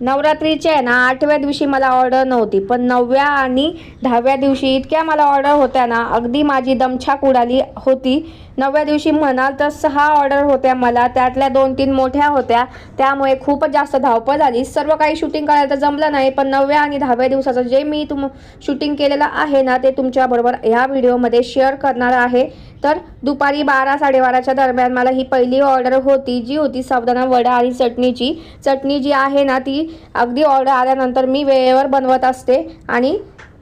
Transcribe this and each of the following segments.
नवरात्रीच्या आहे ना आठव्या दिवशी मला ऑर्डर नव्हती. पण नवव्या आणि दहाव्या दिवशी इतक्या मला ऑर्डर होत्या ना अगदी माझी दमछाक उडाली होती. नवव्या दिवशी म्हणाल तर सहा ऑर्डर होत्या मला त्यातल्या दोन तीन मोठ्या होत्या. त्यामुळे खूपच जास्त धावपळ झाली. सर्व काही शूटिंग करायला तर जमलं नाही पण नवव्या आणि दहाव्या दिवसाचं जे मी तुम शूटिंग केलेलं आहे ना ते तुमच्याबरोबर ह्या व्हिडिओमध्ये शेअर करणार आहे. तर दुपारी बारा साडेबाराच्या दरम्यान मला ही पहिली ऑर्डर होती जी होती सावधाना वडा आणि चटणीची. चटणी जी आहे ना ती अगदी ऑर्डर आल्यानंतर मी वेळेवर बनवत असते आणि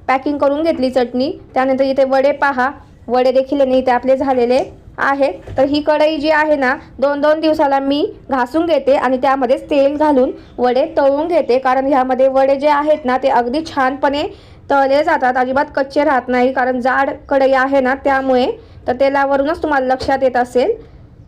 पॅकिंग करून घेतली चटणी. त्यानंतर इथे वडे पहा. वडे देखील नाही इथे आपले झालेले आहेत. तर ही कढई जी आहे ना दोन दोन दिवसाला मी घासून घेते आणि त्यामध्येच तेल घालून वडे तळून घेते. कारण ह्यामध्ये वडे जे आहेत ना ते अगदी छानपणे तळले जातात. अजिबात कच्चे राहत नाही कारण जाड कढई आहे ना त्यामुळे तर तेलावरूनच तुम्हाला लक्षात येत असेल.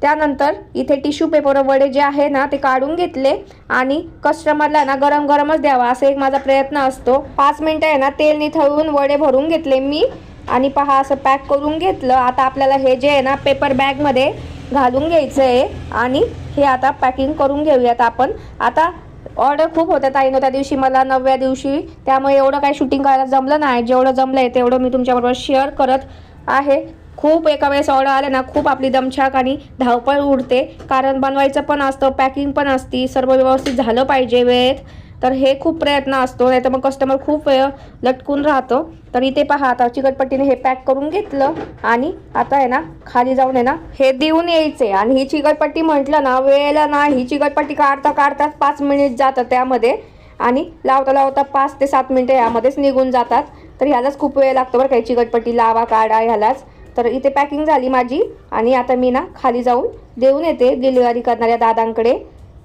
त्यानंतर इथे टिश्यू पेपर वडे जे आहे ना ते काढून घेतले आणि कस्टमरला ना गरम गरमच द्यावा असा एक माझा प्रयत्न असतो. पाच मिनटं आहे ना तेल निथळून वडे भरून घेतले मी आणि पहा असं पॅक करून घेतलं. आता आपल्याला हे जे आहे ना पेपर बॅगमध्ये घालून घ्यायचं आहे आणि हे आता पॅकिंग करून घेऊयात आपण. आता ऑर्डर खूप होत्या ताईनं त्या दिवशी मला नवव्या दिवशी. त्यामुळे एवढं काही शूटिंग करायला जमलं नाही. जेवढं जमलं आहे तेवढं मी तुमच्याबरोबर शेअर करत आहे. खूप एका वेळेस ऑर्डर आले ना खूप आपली दमछाक आणि धावपळ उडते. कारण बनवायचं पण असतं पॅकिंग पण असती सर्व व्यवस्थित झालं पाहिजे वेळेत. तर हे खूप प्रयत्न असतो नाही तर मग कस्टमर खूप वेळ लटकून राहतो. तर इथे पहा आता चिकटपट्टीने हे पॅक करून घेतलं आणि आता आहे ना खाली जाऊन आहे ना हे देऊन यायचे. आणि ही चिकटपट्टी म्हटलं ना वेळेला ना ही चिकटपट्टी काढता काढताच पाच मिनिट जातं त्यामध्ये. आणि लावता लावता पाच ते सात मिनिटं यामध्येच निघून जातात. तर ह्यालाच खूप वेळ लागतो बरं काही चिकटपट्टी लावा काढा ह्यालाच. तर इथे पॅकिंग झाली माझी. आणि आता मी ना खाली जाऊन देऊन येते डिलिव्हरी करणाऱ्या दादांकडे.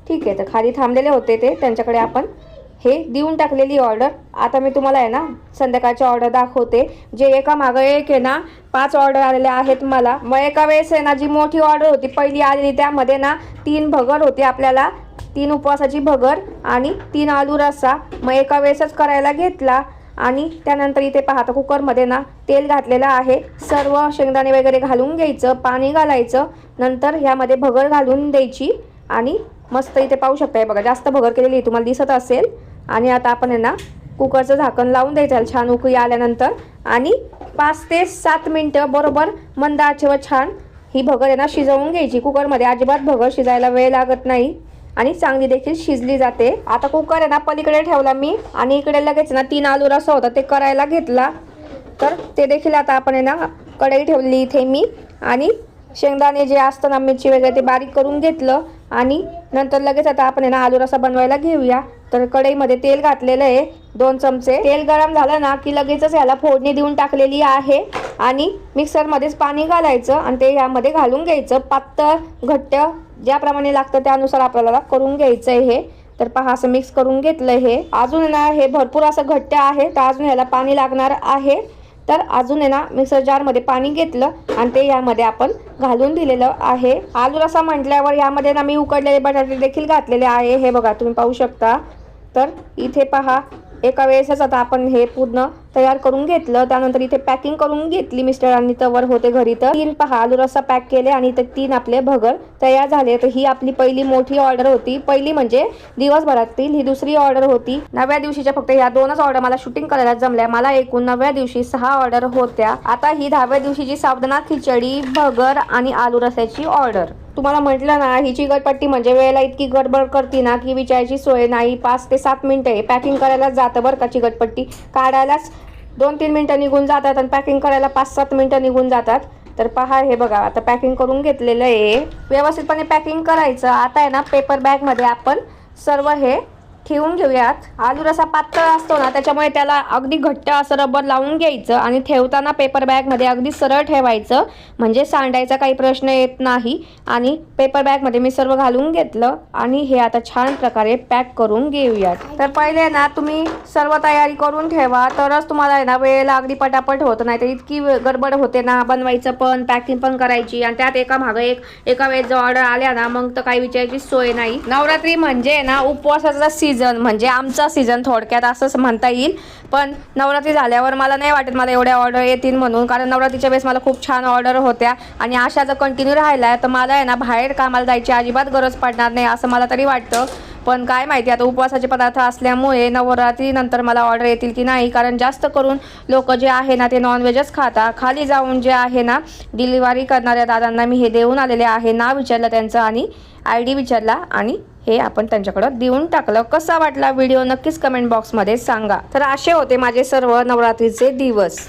ठीक आहे तर खाली थांबलेले होते ते. त्यांच्याकडे आपण हे देऊन टाकलेली ऑर्डर आता मी तुम्हाला आहे ना संध्याकाळची ऑर्डर दाखवते. जे एका मागं एक आहे ना पाच ऑर्डर आलेल्या आहेत मला. मग एका वेळेस आहे ना जी मोठी ऑर्डर होती पहिली आलेली त्यामध्ये ना तीन भगर होती आपल्याला. तीन उपवासाची भगर आणि तीन आलू रस्सा. मग एका वेळेसच करायला घेतला. आणि त्यानंतर इथे पाहता कुकरमध्ये ना तेल घातलेलं आहे. सर्व शेंगदाणे वगैरे घालून घ्यायचं पाणी घालायचं. नंतर ह्यामध्ये भगर घालून द्यायची. आणि मस्त इथे पाहू शकताय बघा जास्त भगर केलेली आहे, तुम्हाला दिसत असेल. आणि आता आपण आहे ना कुकरचं झाकण लावून द्यायचं छान उकळी आल्यानंतर. आणि पाच ते सात मिनटं बरोबर मंद आचेवर छान ही भगर आहे ना शिजवून घ्यायची. कुकरमध्ये अजिबात भगर शिजायला वेळ लागत नाही. आणि चांगली देखील शिजली जाते. आता कुकर आहे ना पलीकडे ठेवला मी. आणि इकडे लगेच ना तीन आलू रसा होता ते करायला घेतला. तर ते देखील आता आपण आहे ना कढई ठेवली इथे मी. आणि शेंगदाणे जे असतं ना मिरची वगैरे ते बारीक करून घेतलं. आणि नंतर लगेच आता आपण आहे ना आलू रसा बनवायला घेऊया. तर कढईमध्ये तेल घातलेलं आहे दोन चमचे. तेल गरम झालं ना की लगेचच ह्याला फोडणी देऊन टाकलेली आहे. आणि मिक्सरमध्येच पाणी घालायचं आणि ते ह्यामध्ये घालून घ्यायचं. पातळ घट्ट ज्याप्रमाणे लागतं त्यानुसार आपल्याला करून घ्यायचं आहे हे. तर पहा असं मिक्स करून घेतलं हे. अजून ना हे भरपूर असं घट्ट आहे तर अजून ह्याला पाणी लागणार आहे. तर अजून आहे ना मिक्सर जारमध्ये पाणी घेतलं आणि ते यामध्ये आपण घालून दिलेलं आहे. आलू रसा म्हटल्यावर यामध्ये ना मी उकडलेले बटाटे देखील घातलेले आहे. हे बघा तुम्ही पाहू शकता. तर इथे पहा एका वेळेसच आता आपण हे पूर्ण तयार करून घेतलं. त्यानंतर इथे पॅकिंग करून घेतली मिस्टरांनी तवर होते घरी. तर तीन पहा आलू रस्सा पॅक केले आणि तर तीन आपले भगर तयार झाले. तर ही आपली पहिली मोठी ऑर्डर होती. पहिली म्हणजे दिवसभरातील ही दुसरी ऑर्डर होती. नव्या दिवशीच्या फक्त ह्या दोनच ऑर्डर मला शूटिंग करायला जमल्या. मला एकूण नव्या दिवशी सहा ऑर्डर होत्या. आता ही दहाव्या दिवशीची साबुदाणा खिचडी भगर आणि आलू रस्याची ऑर्डर तुम्हाला म्हटलं ना ही गटपट्टी म्हणजे वेळेला इतकी गडबड करते ना की विचारायची सोय नाही. पाच ते सात मिनिटं पॅकिंग करायलाच जातं बरं का गटपट्टी. काढायलाच दोन तीन मिनटं निघून जातात आणि पॅकिंग करायला पाच सात मिनटं निघून जातात. तर पहा हे बघा आता पॅकिंग करून घेतलेलं आहे. व्यवस्थितपणे पॅकिंग करायचं. आता आहे ना पेपर बॅगमध्ये आपण सर्व हे ठेवून घेऊयात. आलू रसा पातळ असतो ना त्याच्यामुळे त्याला अगदी घट्ट असं रबर लावून घ्यायचं आणि ठेवताना पेपर बॅगमध्ये अगदी सरळ ठेवायचं. म्हणजे सांडायचा काही प्रश्न येत नाही. आणि पेपर बॅगमध्ये मी सर्व घालून घेतलं आणि हे आता छान प्रकारे पॅक करून घेऊयात. तर पहिले ना तुम्ही सर्व तयारी करून ठेवा. तरच तुम्हाला आहे ना वेळेला अगदी पटापट होत नाही. तर इतकी गडबड होते ना बनवायचं पण पॅकिंग पण करायची. आणि त्यात एका मागं एक एका वेळेस जो ऑर्डर आल्या ना मग तर काही विचारायची सोय नाही. नवरात्री म्हणजे ना उपवासाचा सीझन म्हणजे आमचा सीझन थोडक्यात असंच म्हणता येईल. पण नवरात्री झाल्यावर मला नाही वाटत मला एवढ्या ऑर्डर येतील म्हणून कारण नवरात्रीच्या वेळेस मला खूप छान ऑर्डर होत्या. आणि अशा जर कंटिन्यू राहिल्या तर मला आहे ना बाहेर कामाला जायची अजिबात गरज पडणार नाही असं मला तरी वाटतं. पण काय माहिती आता उपवासाचे पदार्थ असल्यामुळे नवरात्रीनंतर मला ऑर्डर येतील की नाही? कारण जास्त करून लोक जे आहे ना ते नॉनव्हेजच खाता. खाली जाऊन जे आहे ना डिलिव्हरी करणाऱ्या दादांना मी हे देऊन आलेले आहे. नाव विचारलं त्यांचं आणि आय डी विचारला आणि हे आपण त्यांच्याकडं देऊन टाकलं. कसा वाटला व्हिडिओ? नक्कीच कमेंट बॉक्समध्ये सांगा. तर असे होते माझे सर्व नवरात्रीचे दिवस.